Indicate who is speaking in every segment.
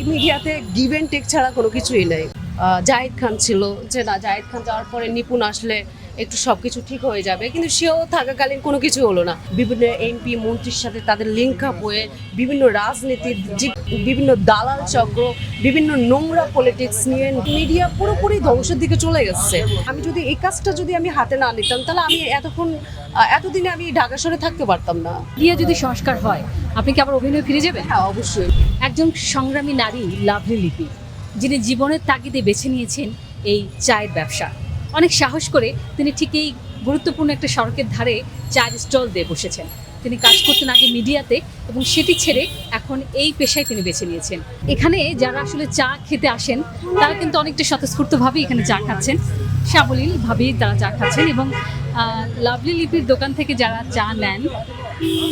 Speaker 1: এই মিডিয়াতে given take ছাড়া কোনো কিছুই নেই। জাহিদ খান ছিল, যে না জাহিদ খান যাওয়ার পরে নিপুণ আসলে একটু সব কিছু ঠিক হয়ে যাবে। কিন্তু সেও থাকাকালীন কোনো কিছু হলো না। বিভিন্ন এমপি মন্ত্রীর সাথে তাদের লিঙ্ক আপ হয়ে বিভিন্ন রাজনীতির বিভিন্ন দালাল চক্র বিভিন্ন নোংরা পলিটিক্স নিয়ে মিডিয়া পুরোপুরি ধ্বংসের দিকে চলে গেছে। আমি যদি এই কাজটা যদি আমি হাতে না নিতাম তাহলে আমি এতক্ষণ এতদিনে আমি ঢাকা শহরে থাকতে পারতাম না।
Speaker 2: দিয়ে যদি সংস্কার হয় আপনি কি আবার অভিনয় ফিরে যাবেন?
Speaker 1: হ্যাঁ অবশ্যই।
Speaker 2: একজন সংগ্রামী নারী লাভলি লিপি যিনি জীবনের তাগিদে বেছে নিয়েছেন এই চায়ের ব্যবসা। অনেক সাহস করে তিনি ঠিক এই গুরুত্বপূর্ণ একটা সড়কের ধারে চায়ের স্টল দিয়ে বসেছেন। তিনি কাজ করতেন আগে মিডিয়াতে এবং সেটি ছেড়ে এখন এই পেশায় তিনি বেছে নিয়েছেন। এখানে যারা আসলে চা খেতে আসেন তারা কিন্তু অনেকটা স্বতঃস্ফূর্তভাবে এখানে চা খাচ্ছেন। সাবলীলভাবেই তারা চা খাচ্ছেন এবং লাভলি লিপির দোকান থেকে যারা চা নেন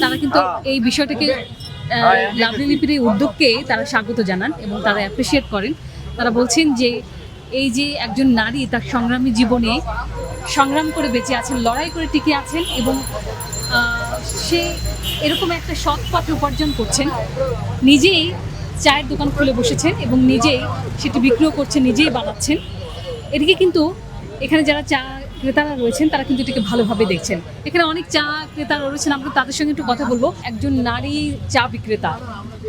Speaker 2: তারা কিন্তু এই বিষয়টাকে লাভলি লিপির এই উদ্যোগকে তারা স্বাগত জানান এবং তারা অ্যাপ্রিসিয়েট করেন। তারা বলছেন যে এই যে একজন নারী তার সংগ্রামী জীবনে সংগ্রাম করে বেঁচে আছেন, লড়াই করে টিকে আছেন এবং সে এরকম একটা সৎ পথে উপার্জন করছেন। নিজেই চায়ের দোকান খুলে বসেছেন এবং নিজেই সেটি বিক্রিও করছেন, নিজেই বানাচ্ছেন। এদিকে কিন্তু এখানে যারা চা ক্রেতারা রয়েছেন, তারা কিন্তু এটাকে ভালোভাবে দেখছেন। এখানে অনেক চা ক্রেতারা রয়েছেন, আমরা তাদের সঙ্গে একটু কথা বলব। একজন নারী চা বিক্রেতা,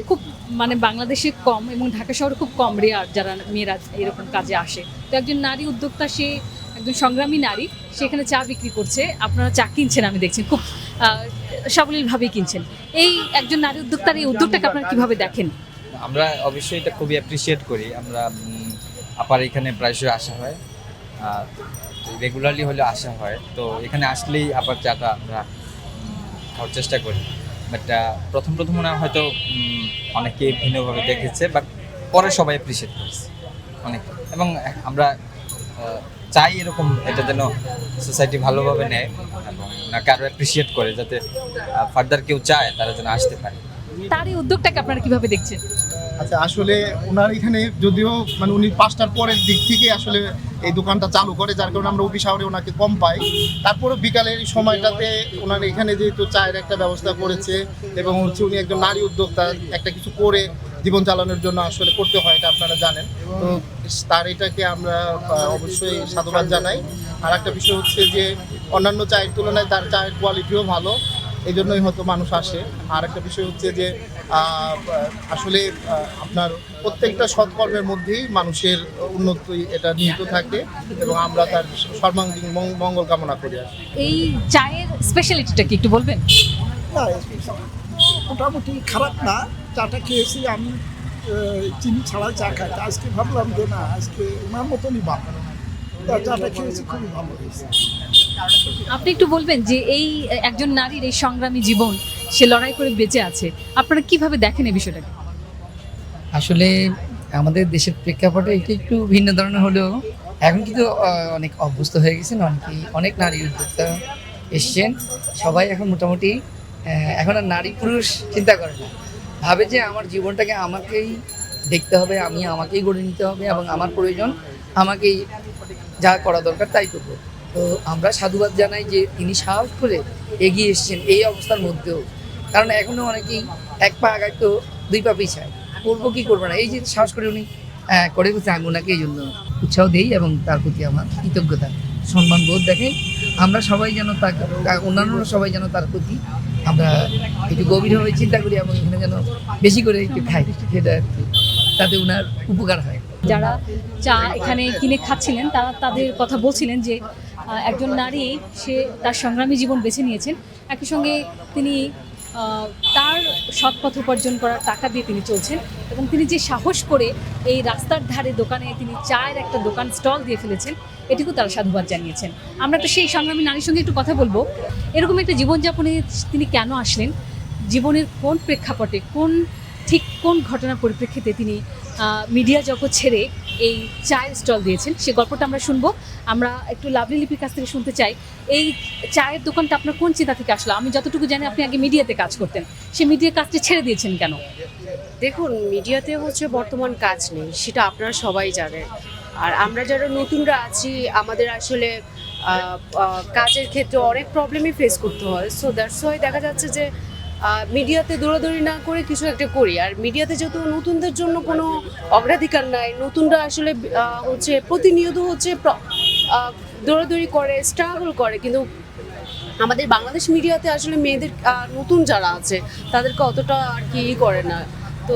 Speaker 2: খুব মানে বাংলাদেশে কম এবং ঢাকা শহরে খুব কম রেয়ার যারা মেয়েরা এরকম কাজে আসে। তো একজন নারী উদ্যোক্তা, সে একজন সংগ্রামী নারী সেখানে চা বিক্রি করছে। আপনারা চা কিনছেন, আমি দেখছি, খুব সাবলীলভাবেই কিনছেন। এই একজন নারী উদ্যোক্তার এই উদ্যোগটাকে আপনারা কীভাবে দেখেন?
Speaker 3: আমরা অবশ্যই এটা খুবই অ্যাপ্রিসিয়েট করি। আমরা আপার এখানে প্রায়শই আসা হয়। রেগুলারলি হলে আসা হয়। তো এখানে আসলেই আবার চাটা আমরা খাওয়ার চেষ্টা করি। বাট প্রথম প্রথম মনে হয় হয়তো অনেকে ভিন্নভাবে দেখেছে বাট পরে সবাই অ্যাপ্রিসিয়েট করেছে অনেক। এবং আমরা চাই এরকম এটা যেন সোসাইটি ভালোভাবে নেয় এবং ওনাকে আরও অ্যাপ্রিসিয়েট করে যাতে ফার্দার কেউ চায় তারা যেন আসতে পারে।
Speaker 2: তার এই উদ্যোগটাকে আপনারা কীভাবে দেখছেন?
Speaker 4: আচ্ছা আসলে ওনার এখানে যদিও মানে উনি পাঁচটার পরের দিক থেকে আসলে এই দোকানটা চালু করে, যার কারণে আমরা অফিস আওয়ারে ওনাকে কম পাই। তারপরে বিকালের এই সময়টাতে ওনার এখানে যেহেতু চায়ের একটা ব্যবস্থা করেছে এবং হচ্ছে উনি একজন নারী উদ্যোক্তা, একটা কিছু করে জীবন চালানোর জন্য আসলে করতে হয়, এটা আপনারা জানেন। তো তার এটাকে আমরা অবশ্যই সাধুবাদ জানাই। আর একটা বিষয় হচ্ছে যে অন্যান্য চায়ের তুলনায় তার চায়ের কোয়ালিটিও ভালো। এই জন্যই হয়তো মানুষ আসে। আর একটা বিষয় হচ্ছে যে আসলে আপনার প্রত্যেকটা সৎকর্মের মধ্যেই মানুষের উন্নতি এটা নিহিত থাকে এবং আমরা তার সর্বাঙ্গীন মঙ্গল কামনা করি আর
Speaker 2: এই চায়ের স্পেশালিটিটা কি একটু বলবেন?
Speaker 5: না মোটামুটি খারাপ না। চাটা খেয়েছি আমি চিনি ছাড়া চা খাই। তা আজকে ভাবলাম যে না আজকে ওনার মতনই ভালো চাটা খেয়েছি খুবই ভালো হয়েছে।
Speaker 2: আপনি একটু বলবেন যে এই, একজন নারীর এই সংগ্রামী জীবন, সে লড়াই করে বেঁচে আছে, আপনারা কীভাবে দেখেন এই বিষয়টাকে?
Speaker 6: আসলে আমাদের দেশের প্রেক্ষাপটে এটি একটু ভিন্ন ধরনের হলেও এখন কিন্তু অনেক অভ্যস্ত হয়ে গেছেন, অনেকেই, অনেক নারী উদ্যোক্তা এসছেন। সবাই এখন মোটামুটি এখন আর নারী পুরুষ চিন্তা করে না। ভাবে যে আমার জীবনটাকে আমাকেই দেখতে হবে, আমি আমাকেই গড়ে নিতে হবে এবং আমার প্রয়োজন আমাকেই যা করা দরকার তাই করব। তো আমরা সাধুবাদ জানাই যে তিনি সাহস করে এগিয়ে এসছেন এই অবস্থার মধ্যেও। কারণ এখনও অনেকেই এক পা আগায় তো দুই পা পিছায়। করব কি করব না? এই যে সাহস করে উনি করে বলছে আমি ওনাকে এই জন্য উৎসাহ দিই এবং তার প্রতি আমার কৃতজ্ঞতা, সম্মান বোধ দেখে আমরা সবাই যেন তাকে অন্যান্যরা সবাই যেন তার প্রতি আমরা একটু গভীরভাবে চিন্তা করি এবং এখানে যেন বেশি করে একটু খাই, সেটা তাতে ওনার উপকার হয়।
Speaker 2: যারা চা এখানে কিনে খাচ্ছিলেন, তারা তাদের কথা বলছিলেন যে একজন নারী, সে তার সংগ্রামী জীবন বেছে নিয়েছেন। একই সঙ্গে তিনি তার সৎ পথ উপার্জন করার টাকা দিয়ে তিনি চলছেন এবং তিনি যে সাহস করে এই রাস্তার ধারে দোকানে তিনি চায়ের একটা দোকান স্টল দিয়ে ফেলেছেন এটুকু তারা সাধুবাদ জানিয়েছেন। আমরা তো সেই সংগ্রামী নারীর সঙ্গে একটু কথা বলব। এরকম একটা জীবনযাপনে তিনি কেন আসলেন? জীবনের কোন প্রেক্ষাপটে, কোন ঠিক কোন ঘটনার পরিপ্রেক্ষিতে তিনি মিডিয়া জগৎ ছেড়ে এই চায়ের স্টল দিয়েছেন, সে গল্পটা আমরা শুনব। আমরা একটু লাভলি লিপির কাছ থেকে শুনতে চাই। এই চায়ের দোকানটা আপনার কোন চিন্তা থেকে আসলো? আমি যতটুকু জানি আপনি আগে মিডিয়াতে কাজ করতেন। সে মিডিয়ার কাজটা ছেড়ে দিয়েছেন কেন?
Speaker 1: দেখুন, মিডিয়াতে হচ্ছে বর্তমান কাজ নেই, সেটা আপনারা সবাই জানেন। আর আমরা যারা নতুনরা আছি, আমাদের আসলে কাজের ক্ষেত্রে অনেক প্রবলেমই ফেস করতে হয়। সো দ্যাটস ওয়াই দেখা যাচ্ছে যে মিডিয়াতে দৌড়াদৌড়ি না করে কিছু একটা করি। আর মিডিয়াতে যেহেতু নতুনদের জন্য কোনো অগ্রাধিকার নাই, নতুনরা আসলে হচ্ছে প্রতিনিয়ত হচ্ছে দৌড়াদৌড়ি করে স্ট্রাগল করে। কিন্তু আমাদের বাংলাদেশ মিডিয়াতে আসলে মেয়েদের নতুন যারা আছে, তাদেরকে অতটা আর কি করে না। তো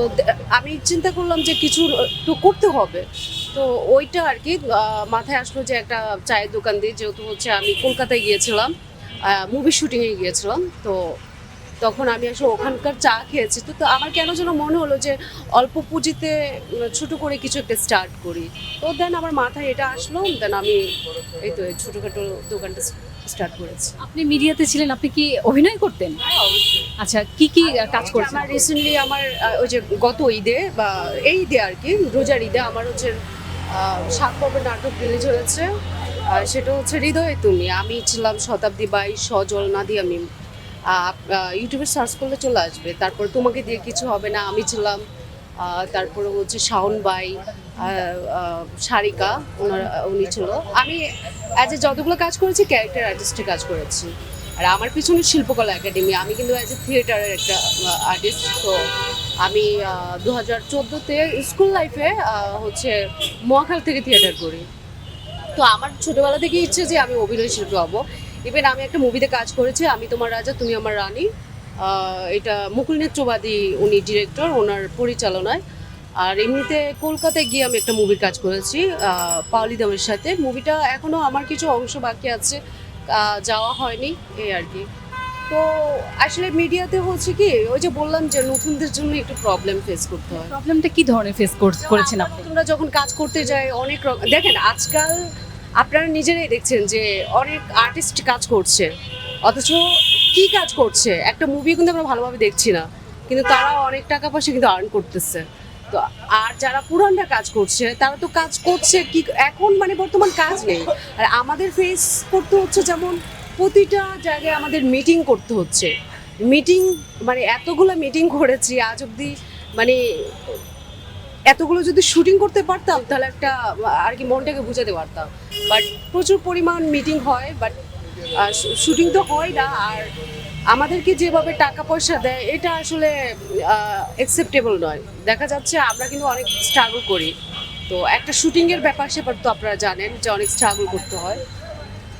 Speaker 1: আমি চিন্তা করলাম যে কিছু, তো করতে হবে। তো ওইটা আর কি মাথায় আসলো যে একটা চায়ের দোকান দিয়ে, যেহেতু হচ্ছে আমি কলকাতায় গিয়েছিলাম মুভি শুটিংয়ে গিয়েছিলাম। তো তখন আমি আসলে ওখানকার চা খেয়েছি। তো তো আমার কেন যেন মনে হলো যে অল্প পুঁজিতে ছোট করে কিছু একটা স্টার্ট করি। তো দেন আমার মাথায় এটা আসলো দেন আমি এই তো এই ছোটোখাটো দোকানটা স্টার্ট করেছি।
Speaker 2: আপনি মিডিয়াতে ছিলেন আপনি কি অভিনয় করতেন? আচ্ছা কি কি কাজ করছেন?
Speaker 1: আমার রিসেন্টলি আমার ওই যে গত ঈদে বা এই ঈদে আর কি রোজার ঈদে আমার হচ্ছে সাত পর্বের নাটক রিলিজ হয়েছে। সেটা হচ্ছে হৃদয়ে তুমি আমি ছিলাম শতাব্দী বাই সজল নাদিয়া মিম ইউটিউবে সার্চ করলে চলে আসবে। তারপর তোমাকে দিয়ে কিছু হবে না, আমি ছিলাম তারপরে হচ্ছে শাওন বাই সারিকা উনি ছিল। আমি অ্যাজ এ যতগুলো কাজ করেছি ক্যারেক্টার আর্টিস্টে কাজ করেছি। আর আমার পিছনে শিল্পকলা একাডেমি আমি কিন্তু অ্যাজ এ থিয়েটারের একটা আর্টিস্ট তো আমি দু হাজার চোদ্দোতে স্কুল লাইফে হচ্ছে মহাখাল থেকে থিয়েটার করি। তো আমার ছোটোবেলা থেকে ইচ্ছে যে আমি অভিনয় শিল্পী হব। ইভেন আমি একটা মুভিতে কাজ করেছি আমি তোমার রাজা তুমি আমার রানী। এটা মুকুল নেত্রবাদী উনি ডিরেক্টর ওনার পরিচালনায়। আর এমনিতে কলকাতায় গিয়ে আমি একটা মুভির কাজ করেছি পাওলি দামের সাথে। মুভিটা এখনও আমার কিছু অংশ বাকি আছে যাওয়া হয়নি এই আর কি। তো আসলে মিডিয়াতে হচ্ছে কি ওই যে বললাম যে নতুনদের জন্য একটু প্রবলেম ফেস করতে হয়।
Speaker 2: প্রবলেমটা কি ধরনের ফেস করেছেন আপনি?
Speaker 1: তোমরা যখন কাজ করতে যাই অনেক রকম দেখেন আজকাল আপনারা নিজেরাই দেখছেন যে অনেক আর্টিস্ট কাজ করছে, অথচ কি কাজ করছে? একটা মুভি কিন্তু আমরা ভালোভাবে দেখছি না, কিন্তু তারা অনেক টাকা পয়সা কিন্তু আর্ন করতেছে। তো আর যারা পুরানরা কাজ করছে, তারা তো কাজ করছে কি, এখন মানে বর্তমান কাজ নেই। আর আমাদের ফেস করতে হচ্ছে যেমন প্রতিটা জায়গায় আমাদের মিটিং করতে হচ্ছে। মিটিং মানে এতগুলো মিটিং করেছি আজ অব্দি মানে এতগুলো যদি শুটিং করতে পারতাম, তাহলে একটা, আর কি মনটাকে বুঝাতে পারতাম। বাট প্রচুর পরিমাণ মিটিং হয় বাট শুটিং তো হয় না, আর আমাদেরকে যেভাবে টাকা পয়সা দেয়, এটা আসলে অ্যাকসেপ্টেবল নয়। দেখা যাচ্ছে আমরা কিন্তু অনেক স্ট্রাগল করি। তো একটা শুটিংয়ের ব্যাপার স্যাপার তো আপনারা জানেন যে অনেক স্ট্রাগল করতে হয়।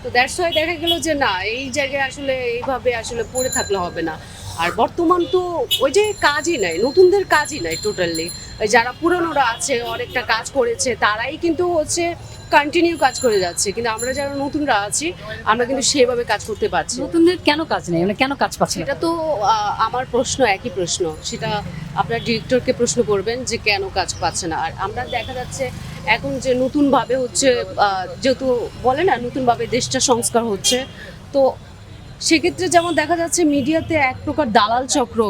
Speaker 1: তো দ্যাটস ওয়াই দেখা গেল যে না, এই জায়গায় আসলে এইভাবে আসলে পড়ে থাকলে হবে না। আর বর্তমান তো ওই যে কাজই নাই নতুনদের কাজই নাই টোটালি যারা পুরনোরা আছে অনেকটা কাজ করেছে তারাই কিন্তু হচ্ছে কন্টিনিউ কাজ করে যাচ্ছে। কিন্তু আমরা যারা নতুনরা আছি আমরা কিন্তু সেভাবে কাজ করতে পারছি
Speaker 2: নতুনদের কেন কাজ নেই? মানে কেন কাজ পাচ্ছে
Speaker 1: সেটা তো আমার প্রশ্ন একই প্রশ্ন। সেটা আপনার ডিরেক্টরকে প্রশ্ন করবেন যে কেন কাজ পাচ্ছে না। আর আমরা দেখা যাচ্ছে এখন যে নতুনভাবে হচ্ছে যেহেতু বলে না নতুনভাবে দেশটা সংস্কার হচ্ছে তো সেক্ষেত্রে যেমন দেখা যাচ্ছে মিডিয়াতে এক প্রকার দালাল চক্র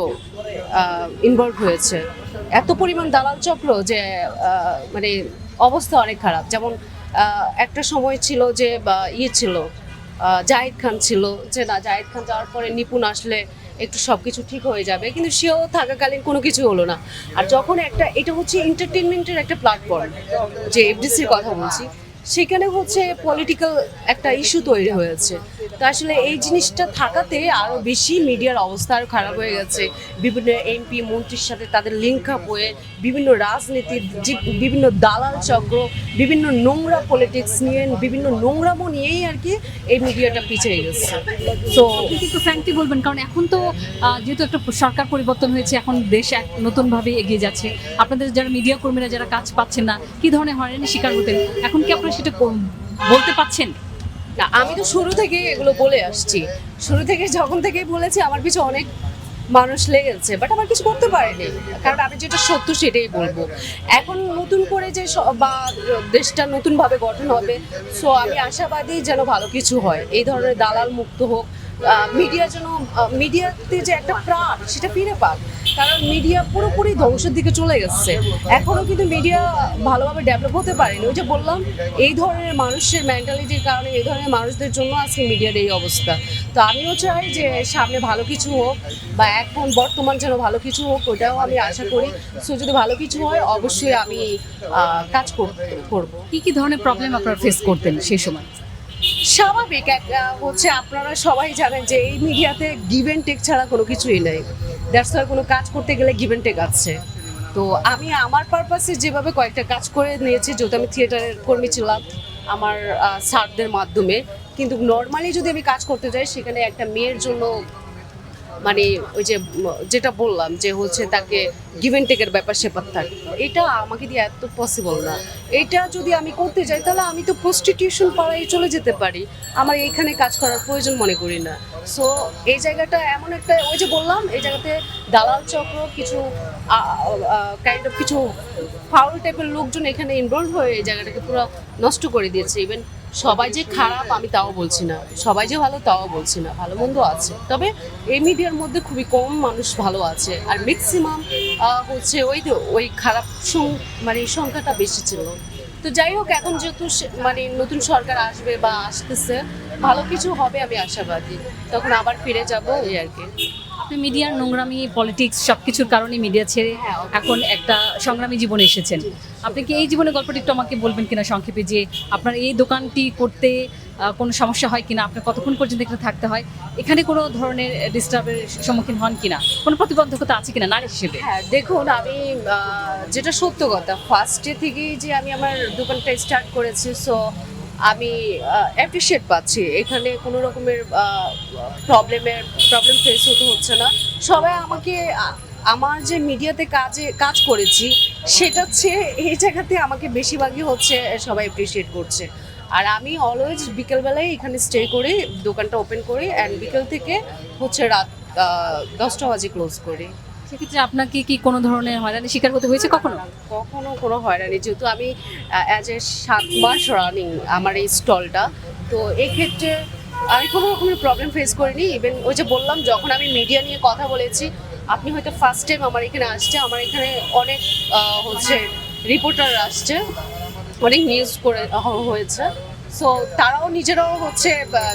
Speaker 1: ইনভলভ হয়েছে। এত পরিমাণ দালাল চক্র যে মানে অবস্থা অনেক খারাপ। যেমন একটা সময় ছিল যে ইয়ে ছিল জাহিদ খান ছিল যে, না, জাহিদ খান যাওয়ার পরে নিপুণ আসলে একটু সব কিছু ঠিক হয়ে যাবে। কিন্তু সেও থাকাকালীন কোনো কিছু হলো না। আর যখন একটা, এটা হচ্ছে এন্টারটেনমেন্টের একটা প্ল্যাটফর্ম যে এফডিসির কথা বলছি। সেখানে হচ্ছে পলিটিক্যাল একটা ইস্যু তৈরি হয়েছে। তো আসলে এই জিনিসটা থাকাতে আরও বেশি মিডিয়ার অবস্থা আরও খারাপ হয়ে গেছে। বিভিন্ন এমপি মন্ত্রীর সাথে তাদের লিঙ্ক আপ হয়ে বিভিন্ন রাজনীতির বিভিন্ন দালাল চক্র, বিভিন্ন নোংরা পলিটিক্স নিয়ে, বিভিন্ন নোংরামো নিয়েই আর কি এই মিডিয়াটা পিছিয়ে গেছে। তো
Speaker 2: আপনি কিন্তু ফ্র্যাঙ্কলি বলবেন, কারণ এখন তো যেহেতু একটা সরকার পরিবর্তন হয়েছে, এখন দেশ এক নতুনভাবে এগিয়ে যাচ্ছে। আপনাদের যারা মিডিয়া কর্মীরা যারা কাজ পাচ্ছেন না, কি ধরনের হয়রানি শিকার হতেন? এখন কি আপনারা সেটা বলতে পাচ্ছেন?
Speaker 1: না, আমি তো শুরু থেকে এগুলো বলে আসছি। শুরু থেকে যখন থেকে বলেছি, আমার পিছু অনেক মানুষ লেগেছে বাট আমার কিছু করতে পারেনি। কারণ আমি যেটা সত্য সেটাই বলব। এখন নতুন করে যে বা দেশটা নতুনভাবে গঠন হবে সো আমি আশাবাদী যেন ভালো কিছু হয়। এই ধরনের দালাল মুক্ত হোক মিডিয়া যেন মিডিয়াতে যে একটা প্রাণ, সেটা ফিরে পাক। কারণ মিডিয়া পুরোপুরি ধ্বংসের দিকে চলে গেছে। এখনও কিন্তু মিডিয়া ভালোভাবে ডেভেলপ হতে পারেনি। ওই যে বললাম, এই ধরনের মানুষের মেন্টালিটির কারণে, এই ধরনের মানুষদের জন্য আজকে মিডিয়ার এই অবস্থা। তো আমিও চাই যে সামনে ভালো কিছু হোক, বা এখন বর্তমান যেন ভালো কিছু হোক, ওটাও আমি আশা করি। সো যদি ভালো কিছু হয়, অবশ্যই আমি কাজ কর- করব।
Speaker 2: কি কি ধরনের প্রবলেম আপনারা ফেস করতেন সেই সময়?
Speaker 1: স্বাভাবিক হচ্ছে আপনারা সবাই জানেন যে এই মিডিয়াতে গিভ অ্যান্ড টেক ছাড়া কোনো কিছুই নেই। দ্যাটস ওয়াই কোনো কাজ করতে গেলে গিভ অ্যান্ড টেক আছে। তো আমি আমার পারপাসে যেভাবে কয়েকটা কাজ করে নিয়েছি, যেহেতু আমি থিয়েটারের কর্মী ছিলাম আমার স্যারদের মাধ্যমে, কিন্তু নর্মালি যদি আমি কাজ করতে যাই, সেখানে একটা মেয়ের জন্য মানে ওই যে যেটা বললাম যে হচ্ছে তাকে গিভেন টেকের ব্যাপার স্যাপার থাকে। এটা আমাকে দিয়ে এত পসিবল না। এটা যদি আমি করতে যাই, তাহলে আমি তো প্রস্টিটিউশন পাড়ায় চলে যেতে পারি। আমার এইখানে কাজ করার প্রয়োজন মনে করি না। সো এই জায়গাটা এমন একটা, ওই যে বললাম, এই জায়গাতে দালাল চক্র, কিছু কাইন্ড অফ কিছু ফাউল টাইপের লোকজন এখানে ইনভলভ হয়ে এই জায়গাটাকে পুরো নষ্ট করে দিয়েছে। ইভেন সবাই যে খারাপ, আমি তাও বলছি না। সবাই যে ভালো, তাও বলছি না। ভালো মন্দ আছে। তবে এই মিডিয়ার মধ্যে খুবই কম মানুষ ভালো আছে। আর ম্যাক্সিমাম হচ্ছে ওই ওই খারাপ মানে সংখ্যাটা বেশি ছিল। তো যাই হোক, এখন যেহেতু মানে নতুন সরকার আসবে বা আসতেছে, ভালো কিছু হবে আমি আশাবাদী। তখন আবার ফিরে যাব, এই আর কি।
Speaker 2: মিডিয়ার নোংরামি পলিটিক্স সব কিছুর কারণে মিডিয়া ছেড়ে এখন একটা সংগ্রামী জীবনে এসেছেন। আপনি কি এই জীবনের গল্পটি একটু আমাকে বলবেন কিনা সংক্ষেপে যে আপনার এই দোকানটি করতে কোনো সমস্যা হয় কিনা, আপনার কতক্ষণ পর্যন্ত এখানে থাকতে হয়, এখানে কোনো ধরনের ডিস্টার্বের সম্মুখীন হন কিনা, কোনো প্রতিবন্ধকতা আছে কিনা নারী হিসেবে?
Speaker 1: হ্যাঁ দেখুন, আমি যেটা সত্য কথা ফার্স্টে থেকেই যে আমি আমার দোকানটা স্টার্ট করেছি সো আমি অ্যাপ্রিসিয়েট পাচ্ছি। এখানে কোনো রকমের প্রবলেমের প্রবলেম ফেস হতে হচ্ছে না। সবাই আমাকে আমার যে মিডিয়াতে কাজে, কাজ করেছি, সেটা হচ্ছে এই জায়গাতে আমাকে বেশিরভাগই হচ্ছে সবাই অ্যাপ্রিসিয়েট করছে। আর আমি অলওয়েজ বিকেলবেলায় এখানে স্টে করে, দোকানটা ওপেন করি অ্যান্ড বিকেল থেকে হচ্ছে রাত দশটা বাজে ক্লোজ করি।
Speaker 2: সেক্ষেত্রে আপনাকে কি কোনো ধরনের হয়রানি শিকার হতে হয়েছে কখনো?
Speaker 1: কখনো কোনো হয়রানি। যেহেতু আমি অ্যাজ এ সাত মাস রানিং আমার এই স্টলটা, তো এক্ষেত্রে আমি কোনো রকমের প্রবলেম ফেস করিনি। ইভেন ওই যে বললাম, যখন আমি মিডিয়া নিয়ে কথা বলেছি, আপনি হয়তো ফার্স্ট টাইম আমার এখানে আসছে, আমার এখানে অনেক হচ্ছে রিপোর্টার আসছে, অনেক নিউজ করে হয়েছে। সো তারাও নিজেরাও হচ্ছে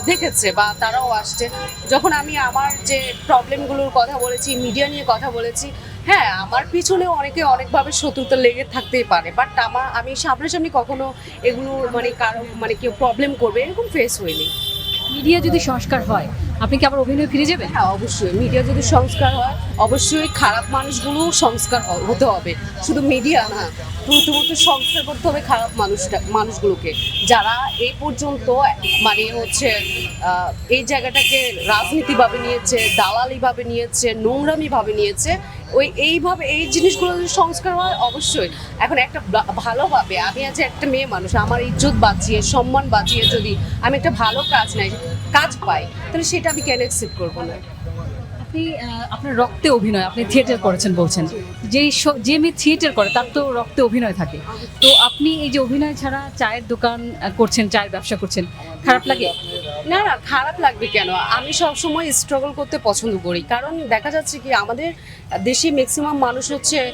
Speaker 1: দেখেছে বা তারাও আসছে। যখন আমি আমার যে প্রবলেমগুলোর কথা বলেছি মিডিয়া নিয়ে কথা বলেছি হ্যাঁ আমার পিছনে অনেকে অনেকভাবে শত্রুতা লেগে থাকতেই পারে। বাট আমার আমি সামনাসামনি কখনো এগুলো মানে কারও মানে কেউ প্রবলেম করবে, এরকম ফেস হয়নি।
Speaker 2: মিডিয়া যদি সংস্কার হয় আপনি কি আবার অভিনয় ফিরে যাবেন?
Speaker 1: হ্যাঁ অবশ্যই। মিডিয়া যদি সংস্কার হয়, অবশ্যই খারাপ মানুষগুলো সংস্কার হতে হবে। শুধু মিডিয়া না, প্রথমত সংস্কার করতে হবে খারাপ মানুষটা, মানুষগুলোকে। যারা এই পর্যন্ত মানে হচ্ছে এই জায়গাটাকে রাজনীতিভাবে নিয়েছে, দালালিভাবে নিয়েছে, নোংরামিভাবে নিয়েছে ওই এইভাবে এই জিনিসগুলো যদি সংস্কার হয়, অবশ্যই। এখন একটা ভালোভাবে, আমি আজ একটা মেয়ে মানুষ, আমার ইজ্জত বাঁচিয়ে, সম্মান বাঁচিয়ে যদি আমি একটা ভালো কাজ নাই, কাজ পাই, তাহলে সেটা আমি কেন অ্যাকসেপ্ট করব না?
Speaker 2: আপনি আপনার রক্তে অভিনয়, আপনি থিয়েটার করেছেন বলছেন। যে যে মেয়ে থিয়েটার করে, তার তো রক্তে অভিনয় থাকে। তো আপনি এই যে অভিনয় ছাড়া চায়ের দোকান করছেন, চায়ের ব্যবসা করছেন, খারাপ লাগে?
Speaker 1: না না খারাপ লাগবে কেন? আমি সব সময় স্ট্রাগল করতে পছন্দ করি। কারণ দেখা যাচ্ছে কি আমাদের দেশে ম্যাক্সিমাম মানুষ হচ্ছে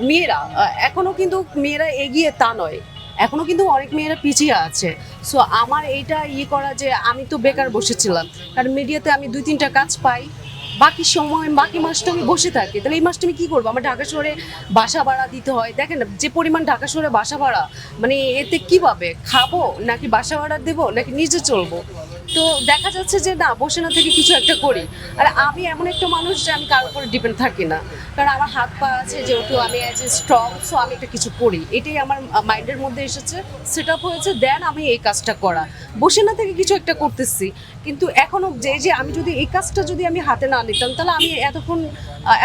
Speaker 1: মেয়েরা। আহ, এখনও কিন্তু মেয়েরা এগিয়ে তা নয়। এখনও কিন্তু অনেক মেয়েরা পিছিয়ে আছে। সো আমার এইটা ইয়ে করা যে আমি তো বেকার বসেছিলাম। কারণ মিডিয়াতে আমি দুই তিনটা কাজ পাই। বাকি সময় বাকি মাসটা আমি বসে থাকি। তাহলে এই মাসটা আমি কী করব? আমার ঢাকা শহরে বাসা ভাড়া দিতে হয়। দেখেন যে পরিমাণ ঢাকা শহরে বাসা ভাড়া মানে এতে কীভাবে? খাব নাকি বাসা ভাড়া দেবো নাকি নিজে চলবো? তো দেখা যাচ্ছে যে না বসে না থেকে কিছু একটা করি। আর আমি এমন একটা মানুষ যে আমি কারোর উপরে ডিপেন্ড থাকি না। কারণ আমার হাত পা আছে যেহেতু আমি অ্যাজ এ স্ট্রং সো আমি একটা কিছু করি। এটাই আমার মাইন্ডের মধ্যে এসেছে। সেট আপ হয়েছে দেন আমি এই কাজটা করা। বসে না থেকে কিছু একটা করতেছি। কিন্তু এখনও যে যে আমি যদি এই কাজটা যদি আমি হাতে না নিতাম তাহলে আমি এতক্ষণ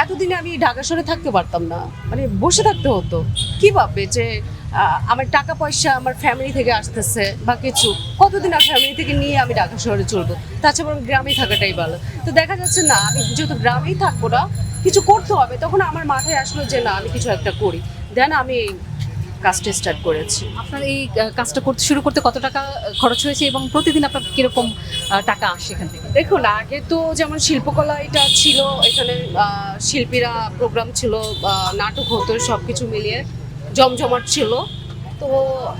Speaker 1: এতদিনে আমি ঢাকা শহরে থাকতে পারতাম না। মানে বসে থাকতে হতো। কীভাবে যে আহ, আমার টাকা পয়সা আমার ফ্যামিলি থেকে আসতেছে বা কিছু। কতদিন আর ফ্যামিলি থেকে নিয়ে আমি ঢাকা শহরে চলবো? তাছাড়া আমার গ্রামেই থাকাটাই ভালো। তো দেখা যাচ্ছে না আমি যেহেতু গ্রামেই থাকব না কিছু করতে হবে। তখন আমার মাথায় আসলো যে না আমি কিছু একটা করি। দেন আমি কাজটা স্টার্ট করেছি।
Speaker 2: আপনার এই কাজটা করতে শুরু করতে কত টাকা খরচ হয়েছে এবং প্রতিদিন আপনার কীরকম টাকা আসে এখান থেকে?
Speaker 1: দেখুন আগে তো যেমন শিল্পকলা এটা ছিল এখানে শিল্পীরা প্রোগ্রাম ছিল নাটক হতো সব কিছু মিলিয়ে। জমজমাট ছিল। তো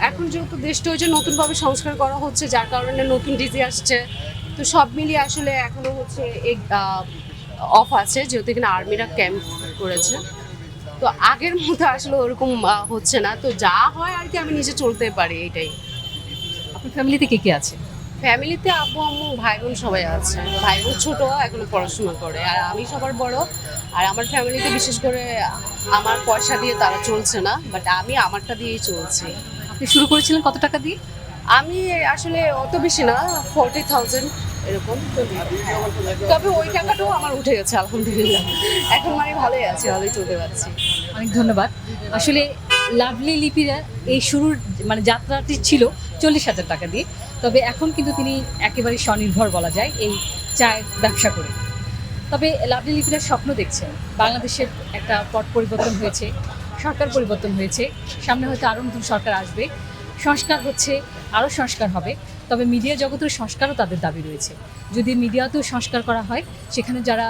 Speaker 1: এখন যেহেতু দেশটা যে নতুনভাবে সংস্কার করা হচ্ছে, যার কারণে নতুন ডিজি আসছে, তো সব মিলিয়ে আসলে এখনও হচ্ছে অফ আছে, যেহেতু এখানে আর্মিরা ক্যাম্প করেছে। তো আগের মতো আসলে ওরকম হচ্ছে না। তো যা হয় আর কি আমি নিজে চলতে পারি, এটাই।
Speaker 2: আপনার ফ্যামিলিতে কে কে আছে?
Speaker 1: ফ্যামিলিতে আব্বু আম্মু ভাই বোন সবাই আছে। ভাই বোন ছোট এখনও পড়াশোনা করে। আর আমি সবার বড়। আর আমার ফ্যামিলিতে বিশেষ করে আমার পয়সা দিয়ে তারা চলছে না বাট আমি আমারটা দিয়েই চলছি।
Speaker 2: আপনি শুরু করেছিলেন কত টাকা দিয়ে?
Speaker 1: আমি আসলে অত বেশি না ফোরটি থাউজেন্ড এরকম। তবে ওই টাকাটাও আমার উঠে গেছে আলহামদুলিল্লাহ। এখন মানে ভালোই আছে ভালোই চলতে পারছি।
Speaker 2: অনেক ধন্যবাদ। আসলে লাভলি লিপিরা এই শুরুর মানে যাত্রাটি ছিল চল্লিশ হাজার টাকা দিয়ে। তবে এখন কিন্তু তিনি একেবারে স্বনির্ভর বলা যায় এই চায়ের ব্যবসা করে। তবে লাভলি লিপিরা স্বপ্ন দেখছেন বাংলাদেশের একটা পট পরিবর্তন হয়েছে, সরকার পরিবর্তন হয়েছে, সামনে হয়তো আরও নতুন সরকার আসবে, সংস্কার হচ্ছে, আরও সংস্কার হবে, তবে মিডিয়া জগতের সংস্কারও তাদের দাবি রয়েছে। যদি মিডিয়াতেও সংস্কার করা হয়, সেখানে যারা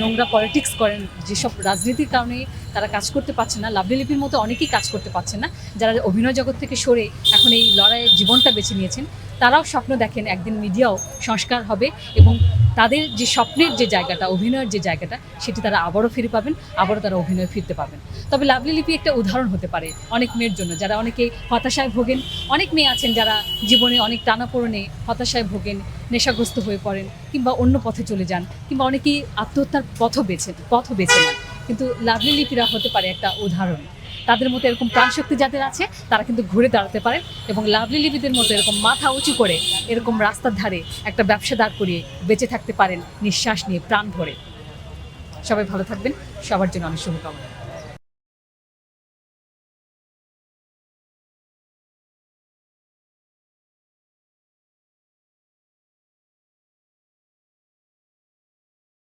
Speaker 2: নোংরা পলিটিক্স করেন, যেসব রাজনীতির কারণে তারা কাজ করতে পারছে না। লাভলি লিপির মতো অনেকেই কাজ করতে পারছে না। যারা অভিনয় জগৎ থেকে সরে এখন এই লড়াইয়ের জীবনটা বেছে নিয়েছেন, তারাও স্বপ্ন দেখেন একদিন মিডিয়াও সংস্কার হবে এবং তাদের যে স্বপ্নের যে জায়গাটা, অভিনয়ের যে জায়গাটা, সেটি তারা আবারও ফিরে পাবেন, আবারও তারা অভিনয় ফিরতে পাবেন। তবে লাভলি লিপি একটা উদাহরণ হতে পারে অনেক মেয়ের জন্য। যারা অনেকে হতাশায় ভোগেন, অনেক মেয়ে আছেন যারা জীবনে অনেক টানাপোড়েনে হতাশায় ভোগেন, নেশাগ্রস্ত হয়ে পড়েন কিংবা অন্য পথে চলে যান কিংবা অনেকেই আত্মহত্যার পথও বেছে পথও বেছে নেন। কিন্তু লাভলি লিপিরা হতে পারে একটা উদাহরণ। তাদের মতো এরকম প্রাণশক্তি যাদের আছে, তারা কিন্তু ঘুরে দাঁড়াতে পারেন এবং লাভলি লিপিদের মতো এরকম মাথা উঁচু করে এরকম রাস্তার ধারে একটা ব্যবসা দাঁড় করিয়ে বেঁচে থাকতে পারেন নিঃশ্বাস নিয়ে প্রাণ ভরে। সবাই ভালো থাকবেন। সবার জন্য অনেক শুভকামনা।